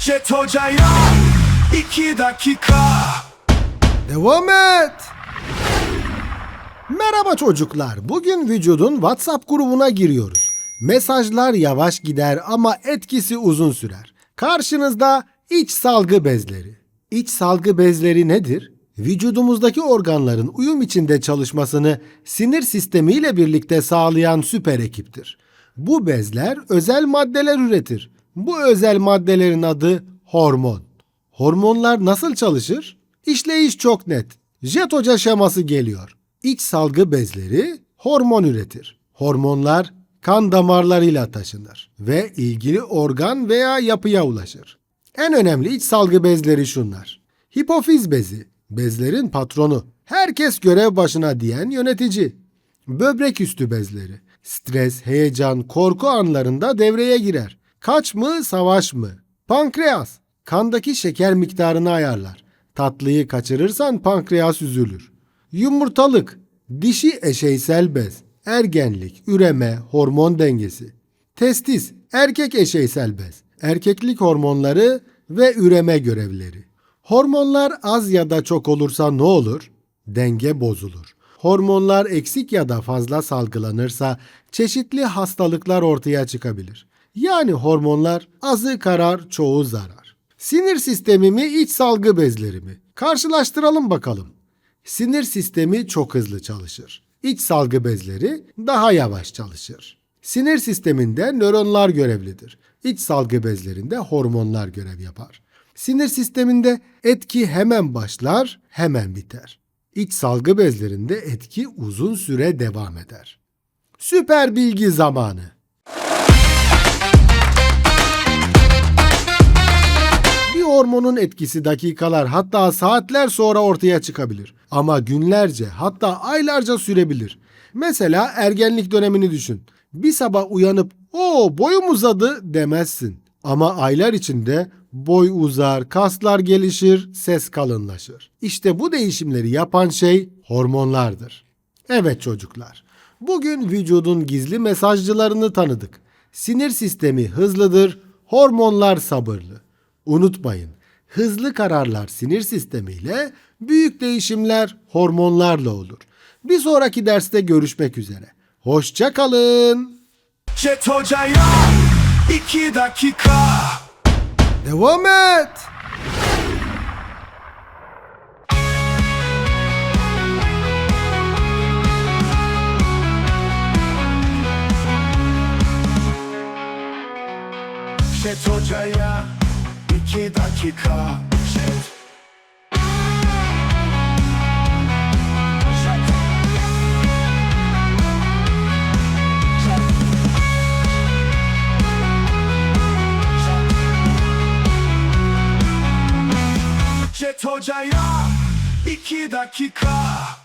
Jet Hoca'ya iki dakika Devam et. Merhaba çocuklar. Bugün vücudun WhatsApp grubuna giriyoruz. Mesajlar yavaş gider ama etkisi uzun sürer. Karşınızda iç salgı bezleri. İç salgı bezleri nedir? Vücudumuzdaki organların uyum içinde çalışmasını sinir sistemiyle birlikte sağlayan süper ekiptir. Bu bezler özel maddeler üretir. Bu özel maddelerin adı hormon. Hormonlar nasıl çalışır? İşleyiş çok net. Jet Hoca şeması geliyor. İç salgı bezleri hormon üretir. Hormonlar kan damarlarıyla taşınır ve ilgili organ veya yapıya ulaşır. En önemli iç salgı bezleri şunlar. Hipofiz bezi, bezlerin patronu. Herkes görev başına diyen yönetici. Böbrek üstü bezleri. Stres, heyecan, korku anlarında devreye girer. Kaç mı, savaş mı? Pankreas. Kandaki şeker miktarını ayarlar. Tatlıyı kaçırırsan pankreas üzülür. Yumurtalık. Dişi eşeysel bez. Ergenlik, üreme, hormon dengesi. Testis. Erkek eşeysel bez. Erkeklik hormonları ve üreme görevleri. Hormonlar az ya da çok olursa ne olur? Denge bozulur. Hormonlar eksik ya da fazla salgılanırsa çeşitli hastalıklar ortaya çıkabilir. Yani hormonlar azı karar, çoğu zarar. Sinir sistemi mi, iç salgı bezleri mi? Karşılaştıralım bakalım. Sinir sistemi çok hızlı çalışır. İç salgı bezleri daha yavaş çalışır. Sinir sisteminde nöronlar görevlidir. İç salgı bezlerinde hormonlar görev yapar. Sinir sisteminde etki hemen başlar, hemen biter. İç salgı bezlerinde etki uzun süre devam eder. Süper bilgi zamanı. Hormonun etkisi dakikalar hatta saatler sonra ortaya çıkabilir. Ama günlerce hatta aylarca sürebilir. Mesela ergenlik dönemini düşün. Bir sabah uyanıp o boyum uzadı demezsin. Ama aylar içinde boy uzar, kaslar gelişir, ses kalınlaşır. İşte bu değişimleri yapan şey hormonlardır. Evet çocuklar. Bugün vücudun gizli mesajcılarını tanıdık. Sinir sistemi hızlıdır, hormonlar sabırlı. Unutmayın, hızlı kararlar sinir sistemiyle, büyük değişimler hormonlarla olur. Bir sonraki derste görüşmek üzere. Hoşça kalın. Jet Hoca'ya iki dakika Devam et. Jet Hoca'ya iki dakika. Jet Jet Hoca'ya iki dakika